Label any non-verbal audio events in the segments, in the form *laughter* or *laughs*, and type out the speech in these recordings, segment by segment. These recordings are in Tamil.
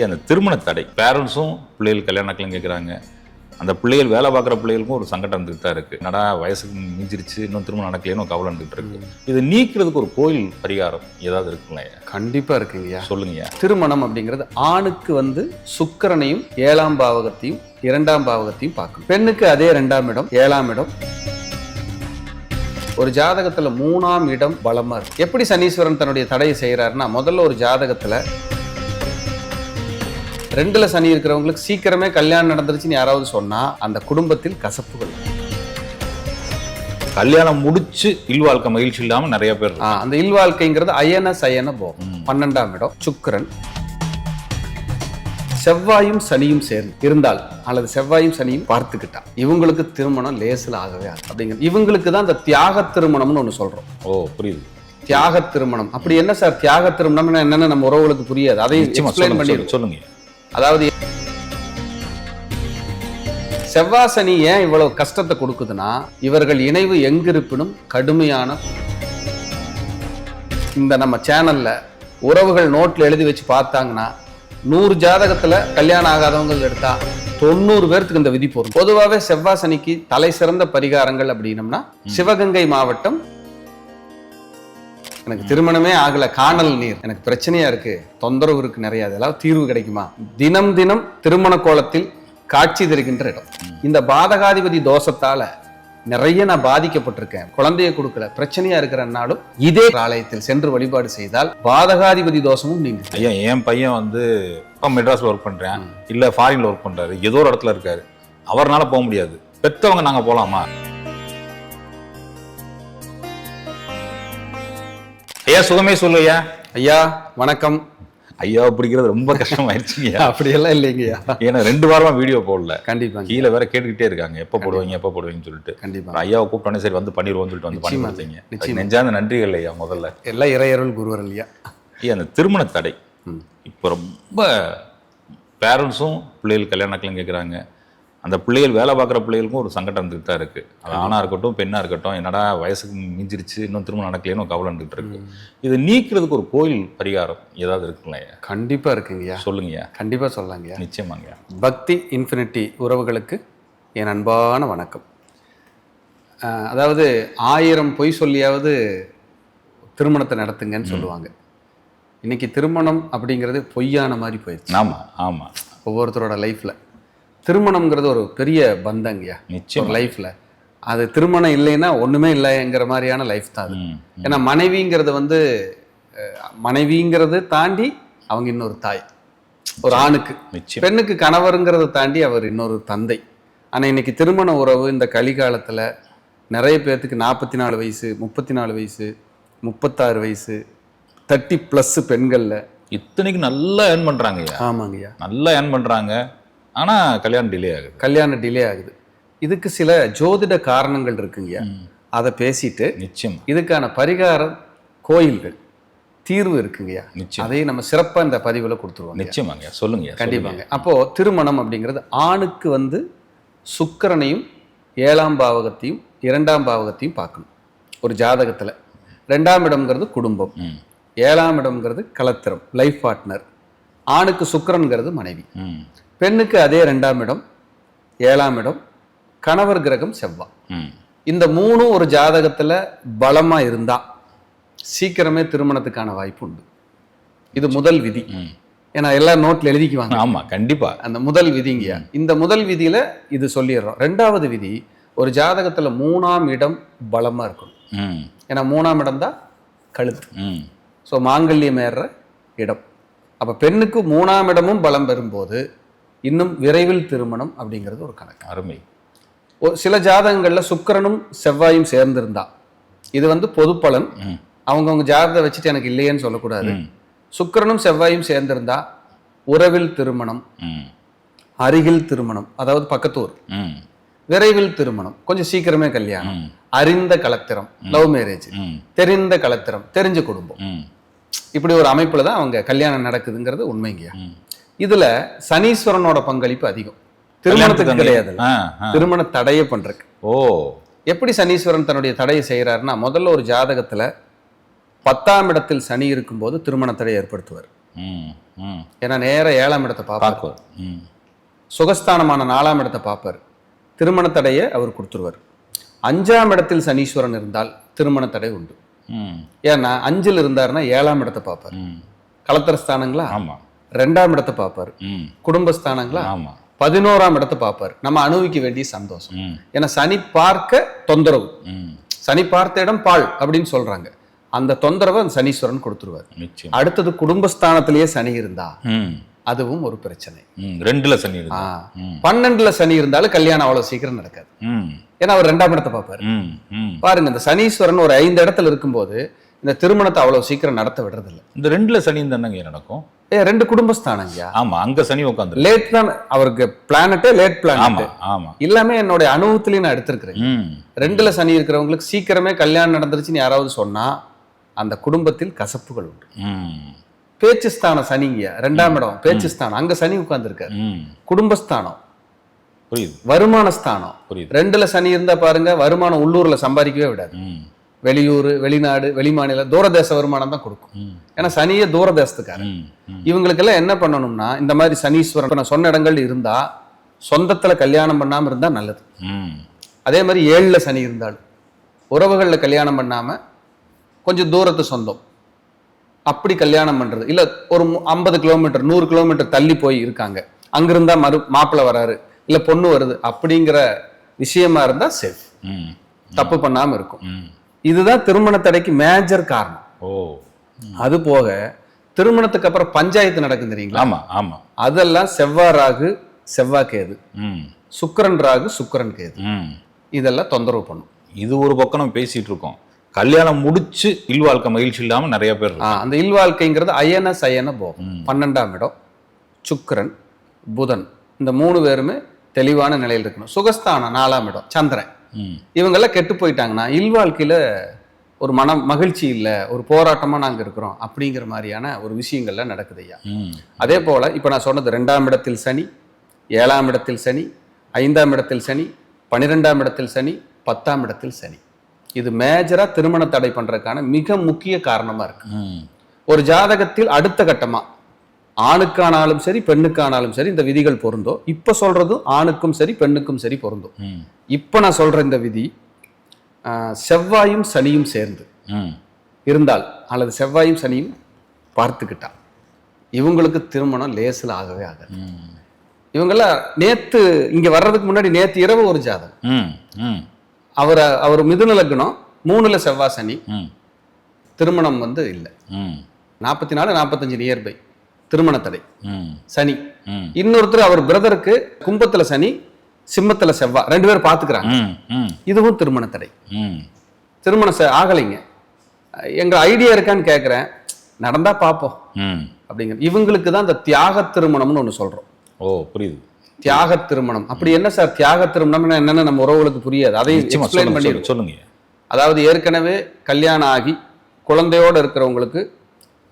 அந்த திருமண தடை. பேரண்ட்ஸும் பிள்ளைகள் கல்யாணக்கெல்லாம் கேட்குறாங்க அந்த பிள்ளைகள் வேலை பார்க்குற பிள்ளைகளுக்கும் ஒரு சங்கடம் இருந்துகிட்டு தான் இருக்கு. நடா வயசுக்கு மிஞ்சிருச்சு இன்னும் திருமணம் நடக்கலைன்னு கவலை இருந்துகிட்டு இருக்கு. இதை நீக்கிறதுக்கு ஒரு கோயில் பரிகாரம் ஏதாவது இருக்குங்களா ஐயா? கண்டிப்பா இருக்குங்கய்யா சொல்லுங்கய்யா. திருமணம் அப்படிங்கிறது ஆணுக்கு வந்து சுக்கிரனையும் ஏழாம் பாவகத்தையும் இரண்டாம் பாவகத்தையும் பார்க்கணும். பெண்ணுக்கு அதே ரெண்டாம் இடம் ஏழாம் இடம். ஒரு ஜாதகத்துல மூணாம் இடம் பலமா இருக்கு. எப்படி சனீஸ்வரன் தன்னுடைய தடையை செய்யறாருன்னா முதல்ல ஒரு ஜாதகத்துல ரெண்டுல சனி இருக்கிறவங்களுக்கு சீக்கிரமே கல்யாணம் நடந்துருச்சுன்னு யாராவது சொன்னா அந்த குடும்பத்தில் கசப்புகள். கல்யாணம் முடிச்சு இல்வாழ்க்கை மகிழ்ச்சி இல்லாம நிறைய பேர். அந்த இல்வாழ்க்கைங்கிறது அயன சயன போகம். பன்னெண்டாம் இடம் சுக்கிரன். செவ்வாயும் சனியும் சேர்ந்து இருந்தால் அல்லது செவ்வாயும் சனியும் பார்த்துக்கிட்டா இவங்களுக்கு திருமணம் லேசில் ஆகவே ஆகும் இவங்களுக்கு தான் இந்த தியாக திருமணம்னு ஒன்று சொல்றோம். ஓ புரியுது. தியாக திருமணம். அப்படி என்ன சார்? தியாக திருமணம்னா என்னன்னு நம்ம உறவுகளுக்கு புரியாது. அதையும் எக்ஸ்பிளைன் சொல்லுங்க. சொல்லுங்க. அதாவது செவ்வாய் சனி ஏன் இவ்வளவு கஷ்டத்தை கொடுக்குதுன்னா இவர்கள் இணைவு எங்கிருப்பினும் கடுமையான இந்த நம்ம சேனல்ல உறவுகள் நோட்ல எழுதி வச்சு பார்த்தாங்கன்னா நூறு ஜாதகத்துல கல்யாணம் ஆகாதவங்க எடுத்தா தொண்ணூறு பேர்த்துக்கு இந்த விதி போகும் பொதுவாகவே செவ்வாய் சனிக்கு தலை சிறந்த பரிகாரங்கள் அப்படின்னம்னா சிவகங்கை மாவட்டம் எனக்கு திருமணமே ஆகல காணல் நீர். எனக்கு பிரச்சனையா இருக்கு தொந்தரவு இருக்கு நிறைய அதெல்லாம் தீர்வு கிடைக்குமா? தினம் தினம் திருமண கோலத்தில் காட்சி தருகின்ற இடம். இந்த பாதகாதிபதி தோஷத்தால நிறைய நான் பாதிக்கப்பட்டிருக்கேன். குழந்தைய கொடுக்கல பிரச்சனையா இருக்கிறனாலும் இதே ஆலயத்தில் சென்று வழிபாடு செய்தால் பாதகாதிபதி தோஷமும் நீங்க ஐயா என் பையன் வந்து இப்போ மெட்ராஸ்ல ஒர்க் பண்றேன். இல்ல ஃபாரின்ல ஒர்க் பண்றாரு. ஏதோ ஒரு இடத்துல இருக்காரு. அவர்னால போக முடியாது. பெத்தவங்க நாங்க போலாமா? ஐயா சுகமே சொல்லு ஐயா. வணக்கம். ஐயா பிடிக்கிறது ரொம்ப *laughs* கஷ்டமாயிருச்சுங்க அப்படியெல்லாம் இல்லைங்கய்யா ஏன்னா ரெண்டு வாரமா வீடியோ போடல. கண்டிப்பாங்க. கீழே வேற கேட்டுக்கிட்டே இருக்காங்க. எப்ப போடுவீங்க எப்ப போடுவீங்கன்னு சொல்லிட்டு. கண்டிப்பா. ஐயாவை கூப்பிட்டோன்னே சரி வந்து பண்ணிடுவோம்னு சொல்லிட்டு வந்து பண்ணி கொடுத்தீங்க. நெஞ்சார்ந்த நன்றிகள் ஐயா முதல்ல. எல்லாம் இறையருள் குருவர் இல்லையா ஐயா அந்த திருமண தடை. இப்போ ரொம்ப பேரண்ட்ஸும் பிள்ளைகள் கல்யாணக்கெல்லாம் கேட்குறாங்க அந்த பிள்ளைகள் வேலை பார்க்குற பிள்ளைகளுக்கும் ஒரு சங்கடம் இருந்துகிட்டு தான் இருக்கு. அது ஆணா இருக்கட்டும் பெண்ணா இருக்கட்டும் என்னடா வயசுக்கு மிஞ்சிருச்சு இன்னும் திருமணம் நடக்கலைன்னு கவலை இருந்துகிட்டு இருக்கு. இதை நீக்கிறதுக்கு ஒரு கோயில் பரிகாரம் ஏதாவது இருக்குங்களா ஐயா? கண்டிப்பா இருக்குங்கய்யா. சொல்லுங்கய்யா. கண்டிப்பா சொல்லலாங்கய்யா. நிச்சயமாங்கய்யா. பக்தி இன்ஃபினிட்டி உறவுகளுக்கு என் அன்பான வணக்கம். அதாவது ஆயிரம் பொய் சொல்லியாவது திருமணத்தை நடத்துங்கன்னு சொல்லுவாங்க. இன்னைக்கு திருமணம் அப்படிங்கிறது பொய்யான மாதிரி போயிடுச்சு. ஆமா ஆமா. ஒவ்வொருத்தரோட லைஃப்ல திருமணம்ங்கிறது ஒரு பெரிய பந்தங்கய்யா நிச்சயம். ஒரு லைஃப்ல அது திருமணம் இல்லைன்னா ஒண்ணுமே இல்லைங்கிற மாதிரியான லைஃப் தான் அது. ஏன்னா மனைவிங்கிறது வந்து மனைவிங்கிறது தாண்டி அவங்க இன்னொரு தாய். ஒரு ஆணுக்கு. பெண்ணுக்கு கணவருங்கிறத தாண்டி அவர் இன்னொரு தந்தை. ஆனா இன்னைக்கு திருமண உறவு இந்த கலிகாலத்துல நிறைய பேர்த்துக்கு நாற்பத்தி நாலு வயசு முப்பத்தி நாலு வயசு முப்பத்தாறு வயசு தேர்ட்டி ப்ளஸ் பெண்கள்ல இத்தனைக்கு நல்லா ஏர்ன் பண்றாங்க ஐயா ஆமாங்கய்யா. நல்லா ஏர்ன் பண்றாங்க. ஆனா கல்யாணம் டிலே ஆகுது. கல்யாணம் டிலே ஆகுது. இதுக்கு சில ஜோதிட காரணங்கள் இருக்குங்கய்யா ம். அதை பேசிட்டு நிச்சயம். இதுக்கான பரிகாரம் கோயில்கள் தீர்வு இருக்குங்கய்யா நிச்சயம். அதையும் நம்ம சிறப்பா இந்த பதிவுல கொடுத்துருவோம் நிச்சயமாங்க. சொல்லுங்க கண்டிப்பாங்க. அப்போ திருமணம் அப்படிங்கிறது ஆணுக்கு வந்து சுக்கிரனையும் ஏழாம் பாவகத்தையும் இரண்டாம் பாவகத்தையும் பார்க்கணும். ஒரு ஜாதகத்துல. ரெண்டாம் இடம்ங்கிறது குடும்பம். ஏழாம் இடம்ங்கிறது கலத்திரம் லைஃப் பார்ட்னர் ஆணுக்கு சுக்கிரன்கிறது மனைவி. பெண்ணுக்கு அதே ரெண்டாம் இடம் ஏழாம் இடம் கணவர் கிரகம் செவ்வாய் ம். இந்த மூணும் ஒரு ஜாதகத்துல பலமா இருந்தா சீக்கிரமே திருமணத்துக்கான வாய்ப்பு உண்டு. இது முதல் விதி. ஏன்னா எல்லாரும் நோட்ல எழுதிக்குவாங்க. ஆமா கண்டிப்பா. அந்த முதல் விதிங்கய்யா இந்த முதல் விதியில இது சொல்லிடுறோம். ரெண்டாவது விதி ஒரு ஜாதகத்துல மூணாம் இடம் பலமா இருக்கணும். ம். ஏன்னா மூணாம் இடம் தான் கழுத்து. ம். ஸோ மாங்கல்யம் ஏறுற இடம். அப்ப பெண்ணுக்கு மூணாம் இடமும் பலம் பெறும்போது இன்னும் விரைவில் திருமணம் அப்படிங்கிறது ஒரு கணக்கு. அருமை. சில ஜாதகங்கள்ல சுக்கிரனும் செவ்வாயும் சேர்ந்திருந்தா இது வந்து பொது பலன். அவங்கவுங்க ஜாதகத்தை வச்சுட்டு எனக்கு இல்லையேன்னு சொல்லக்கூடாது. சுக்கிரனும் செவ்வாயும் சேர்ந்திருந்தா உறவில் திருமணம் அருகில் திருமணம் அதாவது பக்கத்தூர். விரைவில் திருமணம் கொஞ்சம் சீக்கிரமே கல்யாணம். அறிந்த கலத்திரம் லவ் மேரேஜ். தெரிந்த கலத்திரம் தெரிஞ்ச குடும்பம். இப்படி ஒரு அமைப்புல தான் அவங்க கல்யாணம் நடக்குதுங்கிறது உண்மைங்கய்யா. இதுல சனீஸ்வரனோட பங்களிப்பு அதிகம். திருமணத்துக்கு கிடையாது. திருமண தடையை பண்றதுக்கு. ஓ. எப்படி சனீஸ்வரன் தன்னுடைய தடையை செய்யறாருன்னா முதல்ல ஒரு ஜாதகத்துல பத்தாம் இடத்தில் சனி இருக்கும்போது திருமண தடை ஏற்படுத்துவார். ஏன்னா நேர ஏழாம் இடத்தை பார்ப்பார் சுகஸ்தானமான நாலாம் இடத்தை பார்ப்பார் திருமண தடையை அவர் கொடுத்துருவார். அஞ்சாம் இடத்தில் சனீஸ்வரன் இருந்தால் திருமண தடை உண்டு. ஏன்னா அஞ்சில் இருந்தாருன்னா ஏழாம் இடத்தை பார்ப்பார் ம். கலத்திரஸ்தானங்களா ஆமாம் ரெண்டாம் இடத்தை பார்ப்பார். குடும்பஸ்தானங்களா? ஆமாம் பதினோராம் இடத்தை பார்ப்பார். நம்ம அனுபவிக்க வேண்டிய சந்தோஷம். ஏன்னா சனி பார்க்க தொந்தரவு. சனி பார்த்த இடம் பால் அப்படின்னு சொல்றாங்க. அந்த தொந்தரவை அந்த சனீஸ்வரன் கொடுத்துருவார். அடுத்தது குடும்பஸ்தானத்திலேயே சனி இருந்தா அதுவும் ஒரு பிரச்சனை. ரெண்டுல சனி பன்னெண்டுல சனி இருந்தாலும் கல்யாணம் அவ்வளவு சீக்கிரம் நடக்காது. ஏன்னா அவர் ரெண்டாம் இடத்தை பார்ப்பாரு. பாருங்க இந்த சனீஸ்வரன் ஒரு ஐந்து இடத்துல இருக்கும்போது இந்த திருமணத்தை அவ்வளவு சீக்கிரம் நடத்த விடுறதில்ல. இந்த ரெண்டுல சனி தானங்க நடக்கும்? ஏ ரெண்டு குடும்பஸ்தானங்கய்யா? ஆமா அங்க சனி உட்காந்துருக்கு லேட் தான் அவருக்கு பிளானட்டே லேட் பிளானட் ஆமா எல்லாமே என்னுடைய அனுபவத்திலேயே நான் எடுத்திருக்கிறேன். ரெண்டுல சனி இருக்கிறவங்களுக்கு சீக்கிரமே கல்யாணம் நடந்துருச்சுன்னு யாராவது சொன்னா அந்த குடும்பத்தில் கசப்புகள் உண்டு. பேச்சுஸ்தானம் சனிங்க ரெண்டாம் இடம் பேச்சுஸ்தானம். அங்க சனி உட்கார்ந்துருக்காரு ம். குடும்பஸ்தானம். புரியுது. வருமான ஸ்தானம் புரியுது. ரெண்டுல சனி இருந்தா பாருங்க வருமானம் உள்ளூர்ல சம்பாதிக்கவே விடாது. வெளியூர் வெளிநாடு வெளிமாநில தூரதேச வருமானம் தான் கொடுக்கும். ஏன்னா சனியே தூரதேசத்துக்காரன் இவங்களுக்கெல்லாம் என்ன பண்ணணும்னா இந்த மாதிரி சனீஸ்வரன் நான் சொன்ன இடங்கள் இருந்தா சொந்தத்துல கல்யாணம் பண்ணாம இருந்தா நல்லது. அதே மாதிரி ஏழுல சனி இருந்தாலும் உறவுகள்ல கல்யாணம் பண்ணாம கொஞ்சம் தூரத்து சொந்தம். அப்படி கல்யாணம் பண்றது. இல்ல ஒரு ஐம்பது கிலோமீட்டர் நூறு கிலோமீட்டர் தள்ளி போய் இருக்காங்க. அங்கிருந்தா மறு மாப்பிள்ளை வராரு இல்ல பொண்ணு வருது அப்படிங்கிற விஷயமா இருந்தா சேஃப் தப்பு பண்ணாம இருக்கும். இதுதான் திருமண தடைக்கு மேஜர் காரணம். ஓ. அது போக திருமணத்துக்கு அப்புறம் பஞ்சாயத்து நடக்கும் தெரியுங்களா? ஆமா ஆமா. அதெல்லாம் செவ்வாய் ராகு செவ்வாய் கேது. ம். சுக்கிரன் ராகு சுக்கிரன் கேது. இதெல்லாம் தொந்தரவு பண்ணும். இது ஒரு பக்கம் நம்ம பேசிட்டு இருக்கோம். கல்யாணம் முடிச்சு இல்வாழ்க்கை மகிழ்ச்சி இல்லாம நிறைய பேர். அந்த இல்வாழ்க்கைங்கிறது அயன சயன போகம். பன்னெண்டாம் இடம் சுக்கிரன் புதன். இந்த மூணு பேருமே தெளிவான நிலையில் இருக்கணும். சுகஸ்தானம் நாலாம் இடம் சந்திரன். இவங்கெல்லாம் கெட்டு போயிட்டாங்கன்னா இல்வாழ்க்கையில ஒரு மனம் மகிழ்ச்சி இல்லை ஒரு போராட்டமா நாங்க இருக்கிறோம் அப்படிங்கிற மாதிரியான ஒரு விஷயங்கள்லாம் நடக்குது ஐயா. அதே போல இப்போ நான் சொன்னது ரெண்டாம் இடத்தில் சனி ஏழாம் இடத்தில் சனி ஐந்தாம் இடத்தில் சனி பன்னிரெண்டாம் இடத்தில் சனி பத்தாம் இடத்தில் சனி. இது மேஜரா திருமண தடை பண்றதுக்கான மிக முக்கிய காரணமா இருக்கு. ஒரு ஜாதகத்தில் அடுத்த கட்டமா ஆணுக்கானாலும் சரி பெண்ணுக்கானாலும் சரி இந்த விதிகள் பொருந்தும் இப்ப சொல்றதும் ஆணுக்கும் சரி பெண்ணுக்கும் சரி பொருந்தும் இப்ப நான் சொல்ற இந்த விதி செவ்வாயும் சனியும் சேர்ந்து ம். இருந்தால் அல்லது செவ்வாயும் சனியும் பார்த்துக்கிட்டா இவங்களுக்கு திருமணம் லேசில் ஆகவே ஆகாது. ம். இவங்கெல்லாம் நேத்து இங்க வர்றதுக்கு முன்னாடி நேத்து இரவு ஒரு ஜாதகம். அவர் அவர் மிதுன லக்னம் மூணுல செவ்வாய் சனி திருமணம் வந்து இல்லை. ம். நாற்பத்தி நாலு நாற்பத்தஞ்சு நியர்பை திருமண தடை சனி. இன்னொருத்தர் அவர் பிரதருக்கு கும்பத்துல சனி சிம்மத்துல செவ்வாய் ரெண்டு பேரும் ம் இதுவும் திருமண தடை திருமணம் ஆகலைங்க. எங்க ஐடியா இருக்கான்னு கேட்குறேன் நடந்தா பார்ப்போம் அப்படிங்கிற இவங்களுக்கு தான் இந்த தியாக திருமணம்னு ஒன்று சொல்றோம். ஓ புரியுது. தியாக திருமணம். அப்படி என்ன சார்? தியாக திருமணம்னா என்னன்னு நம்ம உறவுகளுக்கு புரியாது. அதையும் எக்ஸ்பிளைன் பண்ணி சொல்லுங்க. அதாவது ஏற்கனவே கல்யாணம் ஆகி குழந்தையோட இருக்கிறவங்களுக்கு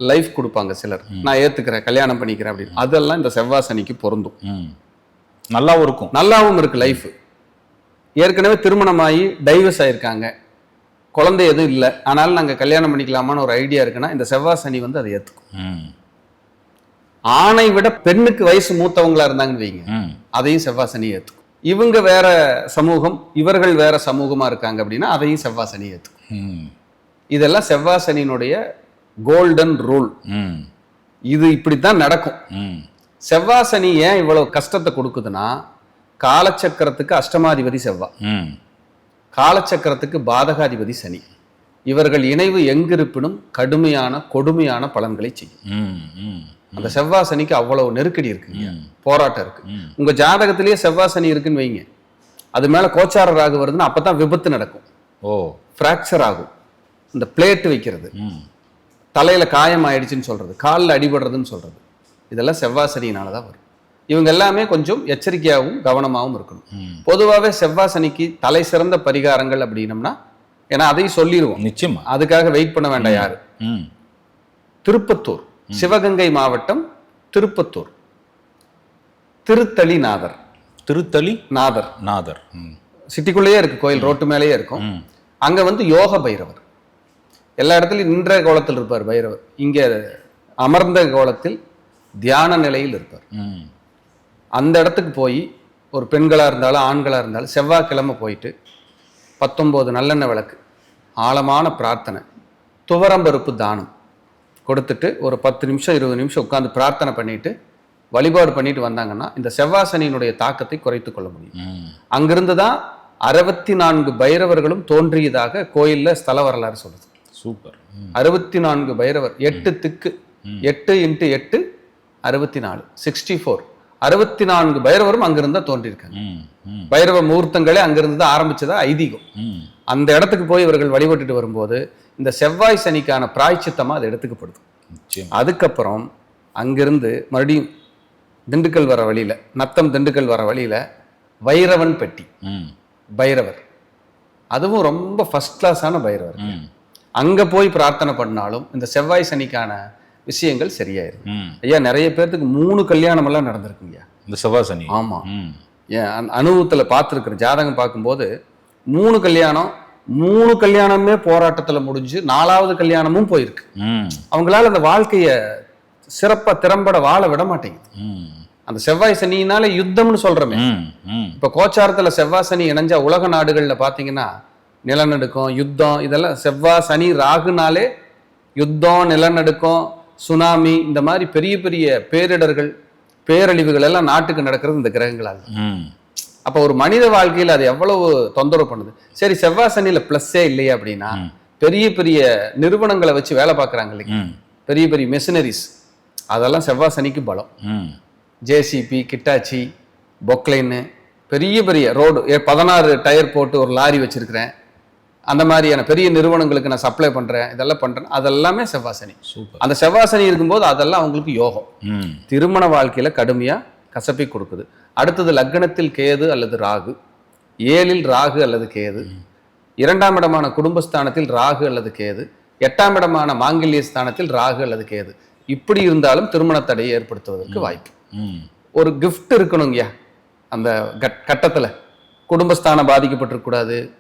லைஃப் கொடுப்பாங்க சிலர். நான் ஏத்துக்கிறேன் கல்யாணம் பண்ணிக்கிறேன் அப்படின்னு. அதெல்லாம் இந்த செவ்வாய் சனிக்கு பொருந்தும். நல்லாவும் இருக்கும். நல்லாவும் இருக்கு லைஃப் ஏற்கனவே திருமணமாகி டைவர்ஸ் ஆயிருக்காங்க. குழந்தை எதுவும் இல்லை. ஆனாலும் நாங்க கல்யாணம் பண்ணிக்கலாமான்னு ஒரு ஐடியா இருக்குன்னா இந்த செவ்வாய் சனி வந்து அதை ஏத்துக்கும். ம். ஆணை விட பெண்ணுக்கு வயசு மூத்தவங்களா இருந்தாங்கன்னு வைங்க. அதையும் செவ்வாய் சனி ஏத்துக்கும். இவங்க வேற சமூகம் இவர்கள் வேற சமூகமா இருக்காங்க அப்படின்னா அதையும் செவ்வாய் சனி ஏத்துக்கும். ம். இதெல்லாம் செவ்வாய் சனியினுடைய கோல்டன் ரூல் இது இப்படித்தான் நடக்கும். செவ்வாய் சனி ஏன் இவ்வளவு கஷ்டத்தை கொடுக்குதுன்னா காலச்சக்கரத்துக்கு அஷ்டமாதிபதி செவ்வாய் காலச்சக்கரத்துக்கு பாதகாதிபதி சனி. இவர்கள் இணைவு எங்கிருப்பினும் கடுமையான கொடுமையான பலன்களை செய்யும். அந்த செவ்வாய் சனிக்கு அவ்வளவு நெருக்கடி இருக்குங்க ம். போராட்டம் இருக்கு. உங்க ஜாதகத்திலேயே செவ்வாய் சனி இருக்குன்னு வைங்க. அது மேல கோச்சார ராகு வருதுன்னா அப்பதான் விபத்து நடக்கும். ஓ. ஃப்ராக்சர் ஆகும். இந்த பிளேட் வைக்கிறது. தலையில காயம் ஆயிடுச்சுன்னு சொல்றது காலில் அடிபடுறதுன்னு சொல்றது. இதெல்லாம் செவ்வாய் சனியினால தான் வரும். இவங்க எல்லாமே கொஞ்சம் எச்சரிக்கையாகவும் கவனமாகவும் இருக்கணும். பொதுவாகவே செவ்வாய் சனிக்கு தலை சிறந்த பரிகாரங்கள் அப்படின்னம்னா ஏன்னா அதையும் சொல்லிடுவோம் நிச்சயமா. அதுக்காக வெயிட் பண்ண வேண்டாம் யாரு? திருப்பத்தூர் சிவகங்கை மாவட்டம் திருப்பத்தூர். திருத்தளி நாதர். நாதர். ம். சிட்டிக்குள்ளேயே இருக்கு கோயில் ரோட்டு மேலேயே இருக்கும். அங்க வந்து யோக பைரவர். எல்லா இடத்துலயும் நின்ற கோலத்தில் இருப்பார் பைரவர். இங்க அமர்ந்த கோலத்தில் தியான நிலையில் இருப்பார். அந்த இடத்துக்கு போய் ஒரு பெண்களாக இருந்தாலும் ஆண்களாக இருந்தாலும் செவ்வாய்க்கிழமை போயிட்டு பத்தொம்போது நல்லெண்ணெய் விளக்கு ஆழமான பிரார்த்தனை துவரம்பருப்பு தானம் கொடுத்துட்டு ஒரு பத்து நிமிஷம் இருபது நிமிஷம் உட்காந்து பிரார்த்தனை பண்ணிட்டு வழிபாடு பண்ணிட்டு வந்தாங்கன்னா இந்த செவ்வாசனியினுடைய தாக்கத்தை குறைத்து கொள்ள முடியும். அங்கிருந்து தான் அறுபத்தி நான்கு பைரவர்களும் தோன்றியதாக கோயில்ல ஸ்தல வரலாறு சொல்லுது. சூப்பர். அறுபத்தி நான்கு பைரவர் எட்டு திக்கு எட்டு இன்ட்டு எட்டு அறுபத்தி நாலு சிக்ஸ்டி ஃபோர். அறுபத்தி நான்கு பைரவரும் அங்கிருந்து தான் தோன்றியிருக்காங்க பைரவ முகூர்த்தங்களே அங்கிருந்து தான் ஆரம்பிச்சதா ஐதீகம். அந்த இடத்துக்கு போய் இவர்கள் வழிபட்டுட்டு வரும்போது இந்த செவ்வாய் சனிக்கான பிராய்ச்சித்தமா அது எடுத்துக்கப்படுது. அதுக்கப்புறம் அங்கிருந்து மறுபடியும் திண்டுக்கல் வர வழியில நத்தம் திண்டுக்கல் வர வழியில வைரவன் பெட்டி. பைரவர். அதுவும் ரொம்ப ஃபர்ஸ்ட் கிளாஸான பைரவர். அங்க போய் பிரார்த்தனை பண்ணாலும் இந்த செவ்வாய் சனிக்கான விஷயங்கள் சரியாயிரும். ஐயா நிறைய பேர்த்துக்கு மூணு கல்யாணம் எல்லாம் நடந்திருக்குங்க இந்த செவ்வாசனி ஆமா. ம். என் அனு- அனுபவத்துல பார்த்துருக்குற ஜாதகம் பார்க்கும்போது மூணு கல்யாணம் மூணு கல்யாணமே போராட்டத்துல முடிஞ்சு நாலாவது கல்யாணமும் போயிருக்கு. அவங்களால அந்த வாழ்க்கைய சிறப்பா திறம்பட வாழ விட மாட்டேங்குது. அந்த செவ்வாய் சனியினால யுத்தம்னு சொல்றோமே. இப்ப கோச்சாரத்துல செவ்வாய் சனி இணைஞ்சா உலக நாடுகள்ல பாத்தீங்கன்னா நிலநடுக்கம் யுத்தம் இதெல்லாம் செவ்வாய் சனி ராகுனாலே யுத்தம் நிலநடுக்கம் சுனாமி இந்த மாதிரி பெரிய பெரிய பேரிடர்கள் பேரழிவுகள் எல்லாம் நாட்டுக்கு நடக்கிறது இந்த கிரகங்களால். அப்ப ஒரு மனித வாழ்க்கையில அது எவ்வளவு தொந்தரவு பண்ணுது? சரி செவ்வாய் சனியில பிளஸ்ஸே இல்லையா அப்படின்னா. பெரிய பெரிய நிறுவனங்களை வச்சு வேலை பார்க்கறாங்க இல்லைங்க. பெரிய பெரிய மெஷினரிஸ் அதெல்லாம் செவ்வாய் சனிக்கு பலம். ம். ஜேசிபி கிட்டாச்சி பொக்லைன்னு பெரிய பெரிய ரோடு பதினாறு டயர் போட்டு ஒரு லாரி வச்சிருக்கிறேன். அந்த மாதிரியான பெரிய நிறுவனங்களுக்கு நான் சப்ளை பண்றேன் இதெல்லாம் பண்றேன். அதெல்லாமே செவ்வாசனி. சூப்பர். அந்த செவ்வாசனி இருக்கும்போது அதெல்லாம் அவங்களுக்கு யோகம். திருமண வாழ்க்கையில கடுமையா கசப்பை கொடுக்குது. அடுத்தது லக்னத்தில் கேது அல்லது ராகு. ஏழில் ராகு அல்லது கேது. இரண்டாம் இடமான குடும்பஸ்தானத்தில் ராகு அல்லது கேது. எட்டாம் இடமான மாங்கல்ய ஸ்தானத்தில் ராகு அல்லது கேது. இப்படி இருந்தாலும் திருமண தடையை ஏற்படுத்துவதற்கு வாய்ப்பு. ஒரு gift இருக்கணுங்கய்யா. அந்த கட் கட்டத்துல. குடும்பஸ்தானம் பாதிக்கப்பட்டிருக்கக்கூடாது.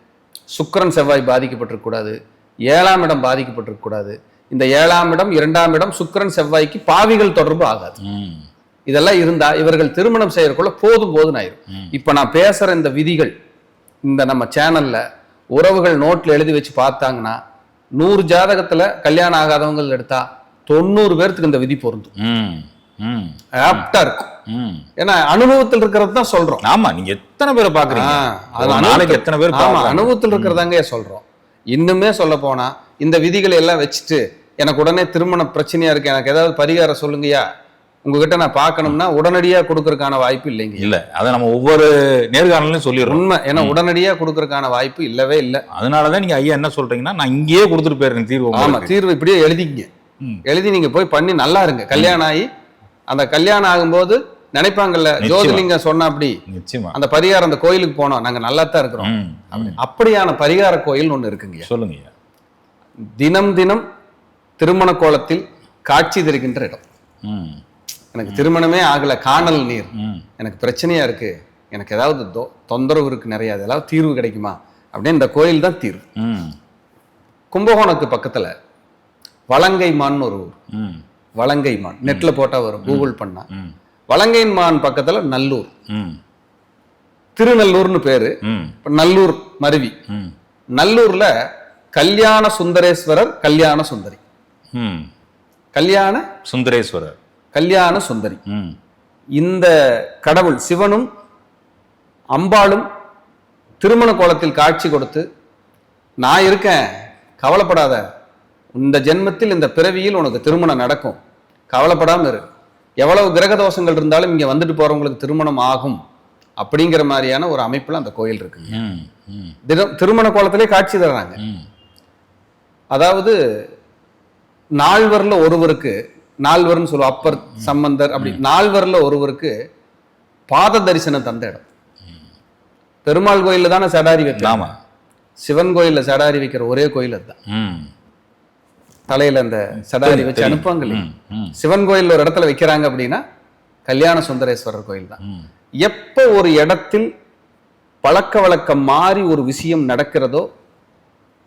சுக்கிரன் செவ்வாய் பாதிக்கப்பட்டிருக்கக்கூடாது. ஏழாம் இடம் பாதிக்கப்பட்டிருக்கக்கூடாது. இந்த ஏழாம் இடம் இரண்டாம் இடம் சுக்கிரன் செவ்வாய்க்கு பாவிகள் தொடர்பு ஆகாது. இதெல்லாம் இருந்தா இவர்கள் திருமணம் செய்யறதுக்குள்ள போதும் போதும் ஆயிரும். இப்ப நான் பேசுற இந்த விதிகள் இந்த நம்ம சேனல்ல உறவுகள் நோட்ல எழுதி வச்சு பார்த்தாங்கன்னா நூறு ஜாதகத்துல கல்யாணம் ஆகாதவங்க எடுத்தா தொண்ணூறு பேர்த்துக்கு இந்த விதி பொருந்தும். ஆப்டா இருக்கும். ஏன்னா அனுபவத்தில் இருக்கிறது தான் சொல்றோம். ஆமா நீங்க எத்தனை பேரை பாக்குறீங்க? நாளைக்கு எத்தனை பேர் ஆமா அனுபவத்தில் இருக்கிறதாங்க சொல்றோம். இன்னுமே சொல்ல போனா இந்த விதிகளை எல்லாம் வச்சுட்டு எனக்கு உடனே திருமண பிரச்சனையா இருக்கு எனக்கு ஏதாவது பரிகாரம் சொல்லுங்கய்யா. உங்ககிட்ட நான் பார்க்கணும்னா உடனடியா கொடுக்கறதுக்கான வாய்ப்பு இல்லைங்க. இல்ல அதை நம்ம ஒவ்வொரு நேர்காணலையும் சொல்லிடுறோம். உண்மை ஏன்னா உடனடியா கொடுக்கறதுக்கான வாய்ப்பு இல்லவே இல்லை. அதனாலதான் நீங்க ஐயா என்ன சொல்றீங்கன்னா நான் இங்கேயே கொடுத்துட்டு போயிருக்கேன் தீர்வு ஆமா. தீர்வு இப்படியே எழுதிக்கங்க. எழுதி நீங்க போய் பண்ணி நல்லா இருங்க. கல்யாணம் ஆகி அந்த கல்யாணம் ஆகும்போது நினைப்பாங்கல்ல. ஜோதிலிங்கம் சொன்னா அப்படி நிச்சயமா. அந்த பரிகாரம் அந்த கோயிலுக்கு போனோம் நாங்க நல்லா தான் இருக்கிறோம். அப்படியான பரிகார கோயில் ஒண்ணு இருக்குங்க. சொல்லுங்க தினம் தினம் திருமண கோலத்தில் காட்சி தருகின்ற இடம். எனக்கு திருமணமே ஆகல காணல் நீர். எனக்கு பிரச்சனையா இருக்கு. எனக்கு ஏதாவது தொந்தரவு இருக்கு நிறைய அது ஏதாவது தீர்வு கிடைக்குமா? அப்படின்னு இந்த கோயில் தான் தீர்வு. கும்பகோணத்துக்கு பக்கத்துல வலங்கைமான் ஒரு ஊர். ம். வலங்கைமான் நெட்ல போட்டா வரும். கூகுள் பண்ணா. ம். வலங்கைமான் பக்கத்துல நல்லூர். ம். திருநல்லூர்னு பேரு. ம். இப்ப நல்லூர் மருவி. ம். நல்லூர்ல கல்யாண சுந்தரேஸ்வரர் கல்யாண சுந்தரி. ம். கல்யாண சுந்தரேஸ்வரர். கல்யாண சுந்தரி. ம். இந்த கடவுள் சிவனும் அம்பாளும் திருமண கோலத்தில் காட்சி கொடுத்து நான் இருக்கேன். கவலைப்படாத. இந்த ஜென்மத்தில் இந்த பிறவியில் உனக்கு திருமணம் நடக்கும். கவலைப்படாம இரு. எவ்வளவு கிரக தோஷங்கள் இருந்தாலும் இங்க வந்துட்டு போறவங்களுக்கு திருமணம் ஆகும். அப்படிங்கிற மாதிரியான ஒரு அமைப்புல அந்த கோயில் இருக்கு. தினம் திருமண கோலத்திலே காட்சி தர்றாங்க அதாவது நால்வர்ல ஒருவருக்கு நால்வர்னு சொல்லுவோம் அப்பர் சம்பந்தர் அப்படி. நால்வர்ல ஒருவருக்கு பாத தரிசனம் தந்த இடம். பெருமாள் கோயில்ல தானே சடாரி வைக்கலாம் ஆமா. சிவன் கோயில்ல சடாரி வைக்கிற ஒரே கோயில் அதுதான். தலையில அந்த சடாரி வச்சு. அனுப்புவாங்க சிவன் கோயில்ல ஒரு இடத்துல வைக்கிறாங்க அப்படின்னா கல்யாண சுந்தரேஸ்வரர் கோயில் தான். எப்ப ஒரு இடத்தில் பழக்க வழக்கம் மாறி ஒரு விஷயம் நடக்கிறதோ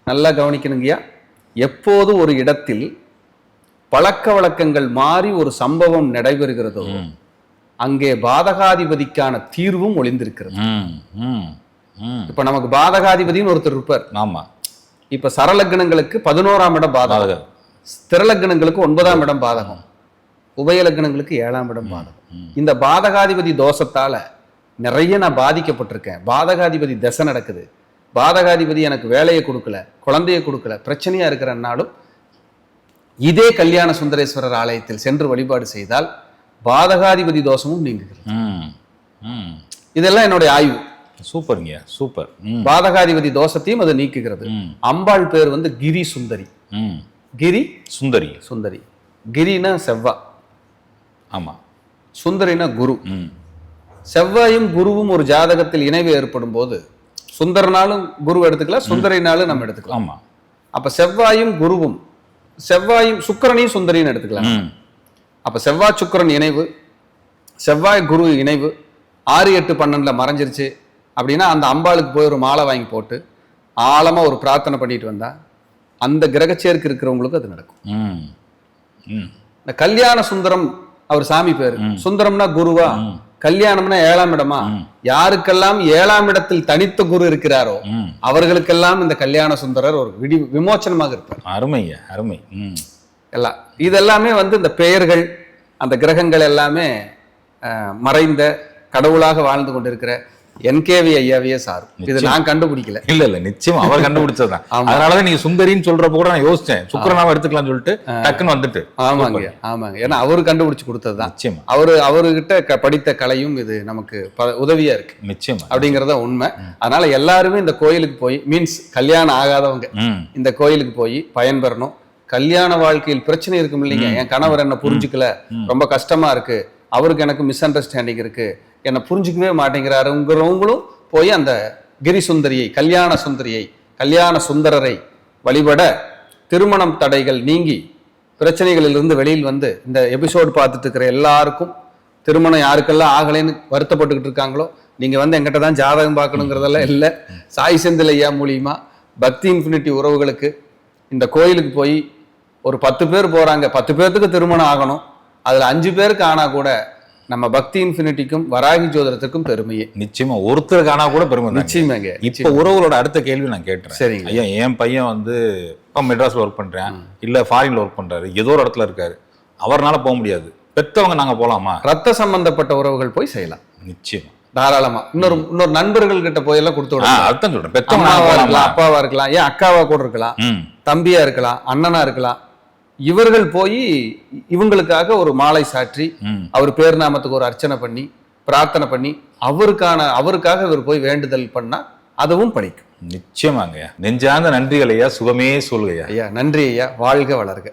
நல்லா கவனிக்கணுங்கய்யா எப்போது ஒரு இடத்தில் பழக்க வழக்கங்கள் மாறி ஒரு சம்பவம் நடைபெறுகிறதோ அங்கே பாதகாதிபதிக்கான தீர்வும் ஒளிந்திருக்கிறது. இப்ப நமக்கு பாதகாதிபதின்னு ஒருத்தர் இருப்பார். ஆமாம் இப்ப சரலக்னங்களுக்கு பதினோராம் இடம் பாதகம். பாதகம் ஸ்திரலக்னங்களுக்கு ஒன்பதாம் இடம் பாதகம். உபயலக்னங்களுக்கு ஏழாம் இடம் பாதகம். இந்த பாதகாதிபதி தோஷத்தால நிறைய நான் பாதிக்கப்பட்டிருக்கேன். பாதகாதிபதி தசை நடக்குது. பாதகாதிபதி எனக்கு வேலையை கொடுக்கல குழந்தையை கொடுக்கல பிரச்சனையா இருக்கிறனாலும் இதே கல்யாண சுந்தரேஸ்வரர் ஆலயத்தில் சென்று வழிபாடு செய்தால் பாதகாதிபதி தோஷமும் நீங்குகிறது. இதெல்லாம் என்னுடைய ஆய்வு. சூப்பருங்க சூப்பர். ம். பாதகாதிபதி தோஷத்தையும் அது நீக்குகிறது. அம்பாள் பேர் வந்து கிரி சுந்தரி கிரி சுந்தரி. சுந்தரி. கிரினா செவ்வா. ஆமாம் சுந்தரினா குரு. ம். செவ்வாயும் குருவும் ஒரு ஜாதகத்தில் இணைவு ஏற்படும் போது சுந்தரனாலும் குரு எடுத்துக்கலாம் சுந்தரினாலும் நம்ம எடுத்துக்கலாம். ஆமாம் அப்ப செவ்வாயும் குருவும் செவ்வாயும் சுக்கிரனையும் சுந்தரின்னு எடுத்துக்கலாம். அப்ப செவ்வாய் சுக்கிரன் இணைவு செவ்வாய் குரு இணைவு ஆறு எட்டு பன்னெண்டுல மறைஞ்சிருச்சு அப்படின்னா அந்த அம்பாளுக்கு போய் ஒரு மாலை வாங்கி போட்டு ஆழமா ஒரு பிரார்த்தனை பண்ணிட்டு வந்தா அந்த கிரகச்சேர்க்கு இருக்கிறவங்களுக்கு அது நடக்கும். இந்த கல்யாண சுந்தரம் அவர் சாமி பேரு. சுந்தரம்னா குருவா? கல்யாணம்னா ஏழாம் இடமா? யாருக்கெல்லாம் ஏழாம் இடத்தில் தனித்த குரு இருக்கிறாரோ அவர்களுக்கெல்லாம் இந்த கல்யாண சுந்தரர் ஒரு விடி விமோச்சனமாக இருப்பார். அருமை ம். எல்லாம் இதெல்லாமே வந்து இந்த பெயர்கள் அந்த கிரகங்கள் எல்லாமே மறைந்த கடவுளாக வாழ்ந்து கொண்டிருக்கிற என்கேவி ஐயாவையே சார் இது நான் கண்டுபிடிக்கல. இல்ல இல்ல நிச்சயமா அவர் கண்டுபிடிச்சதுதான். *laughs* ஆமா. அதனாலதான் நீங்க சுந்தரின்னு சொல்றப்ப கூட நான் யோசிச்சேன். சுக்கரனாவை எடுத்துக்கலாம்னு சொல்லிட்டு டக்குன்னு வந்துட்டு ஆமாங்க ஆமாங்க. ஏன்னா அவரு கண்டுபிடிச்சு கொடுத்ததுதான். நிச்சயமா. அவரு அவர்கிட்ட படித்த கலையும் இது நமக்கு உதவியா இருக்கு. நிச்சயமா. அப்படிங்கறத உண்மை. அதனால எல்லாருமே இந்த கோயிலுக்கு போய் மீன்ஸ் கல்யாணம் ஆகாதவங்க இந்த கோயிலுக்கு போய் பயன்பெறணும். கல்யாண வாழ்க்கையில் பிரச்சனை இருக்கும் இல்லைங்க. என் கணவர் என்ன புரிஞ்சுக்கல. ரொம்ப கஷ்டமா இருக்கு. அவருக்கு எனக்கு மிஸ் அண்டர்ஸ்டாண்டிங் இருக்கு. என்னை புரிஞ்சுக்கவே மாட்டேங்கிறாருங்கிறவங்களும் போய் அந்த கிரி சுந்தரியை கல்யாண சுந்தரியை கல்யாண சுந்தரரை வழிபட திருமணம் தடைகள் நீங்கி பிரச்சனைகளிலிருந்து வெளியில் வந்து இந்த எபிசோடு பார்த்துட்டு இருக்கிற எல்லாருக்கும் திருமணம் யாருக்கெல்லாம் ஆகலைன்னு வருத்தப்பட்டுக்கிட்டு இருக்காங்களோ நீங்கள் வந்து எங்கிட்ட தான் ஜாதகம் பார்க்கணுங்கிறதெல்லாம் இல்லை. சாய் செந்தில் ஐயா மூலியமாக பக்தி இன்ஃபினிட்டி உறவுகளுக்கு இந்த கோயிலுக்கு போய் ஒரு பத்து பேர் போகிறாங்க பத்து பேர்த்துக்கு திருமணம் ஆகணும். அதில் அஞ்சு பேருக்கு ஆனால் கூட நம்ம பக்தி இன்ஃபினிட்டிக்கும் வராகி ஜோதிடத்துக்கும் பெருமையே. நிச்சயமா ஒருத்தருக்கு ஆனா கூட பெருமை. நிச்சயமாங்க இப்ப உறவுகளோட அடுத்த கேள்வி நான் கேட்டுறேன். சரிங்க. ஐயா என் பையன் வந்து இப்போ மெட்ராஸ்ல ஒர்க் பண்றேன். இல்ல ஃபாரின்ல ஒர்க் பண்றாரு. ஏதோ ஒரு இடத்துல இருக்காரு. அவர்னால போக முடியாது. பெத்தவங்க நாங்க போலாமா? ரத்த சம்பந்தப்பட்ட உறவுகள் போய் செய்யலாம். நிச்சயமா. தாராளமா. இன்னொரு இன்னொரு நண்பர்கள் கிட்ட போய் எல்லாம் கொடுத்து விடலாம். அதுதான் சொல்றேன். பெத்தவங்க அம்மாவா இருக்கலாம் அப்பாவா இருக்கலாம் ஏன் அக்காவா கூட இருக்கலாம் தம்பியா இருக்கலாம் அண்ணனா இருக்கலாம். இவர்கள் போய் இவங்களுக்காக ஒரு மாலை சாற்றி அவர் பேர் நாமத்துக்கு ஒரு அர்ச்சனை பண்ணி பிரார்த்தனை பண்ணி அவருக்கான அவருக்காக இவர் போய் வேண்டுதல் பண்ணா அதுவும் பலிக்கும் நிச்சயமாங்க நெஞ்சார்ந்த நன்றிகள் ஐயா. சுகமே சொல்லுங்க ஐயா நன்றி ஐயா. வாழ்க வளர்க.